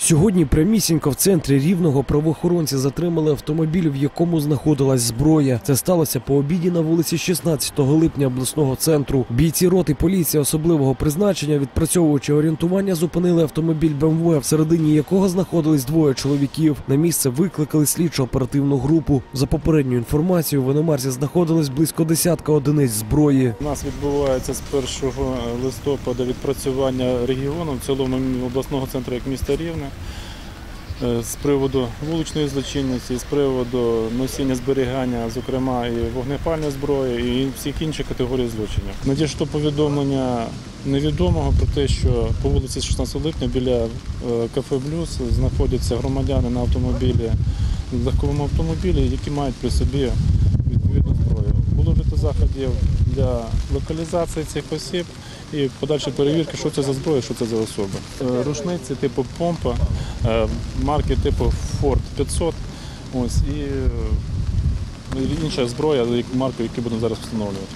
Сьогодні прямісінько в центрі рівного правоохоронці затримали автомобіль, в якому знаходилась зброя. Це сталося по обіді на вулиці 16 липня обласного центру. Бійці роти поліції особливого призначення, відпрацьовуючи орієнтування, зупинили автомобіль БМВ, всередині якого знаходились двоє чоловіків. На місце викликали слідчо оперативну групу. За попередньою інформацією, в іномарці знаходились близько десятка одиниць зброї. У нас відбувається з 1 листопада відпрацювання регіону, в цілому обласного центру як міста Рівне, е, з приводу вуличної злочинності, з приводу носіння зберігання, зокрема і вогнепальної зброї, і всіх інших категорій злочинів. Надійшло повідомлення невідомого про те, що по вулиці 16 липня біля е, кафе Блюз знаходяться громадяни на автомобілі, легковому автомобілі, які мають при собі відповідну зброю. Було вжито заходів для локалізації цих осіб і подальшої перевірки, що це за зброя, що це за особи. Е, Рушниці типу помпа, е, марки типу Ford 500, ось і е, інша зброя, марку, які будемо зараз встановлювати.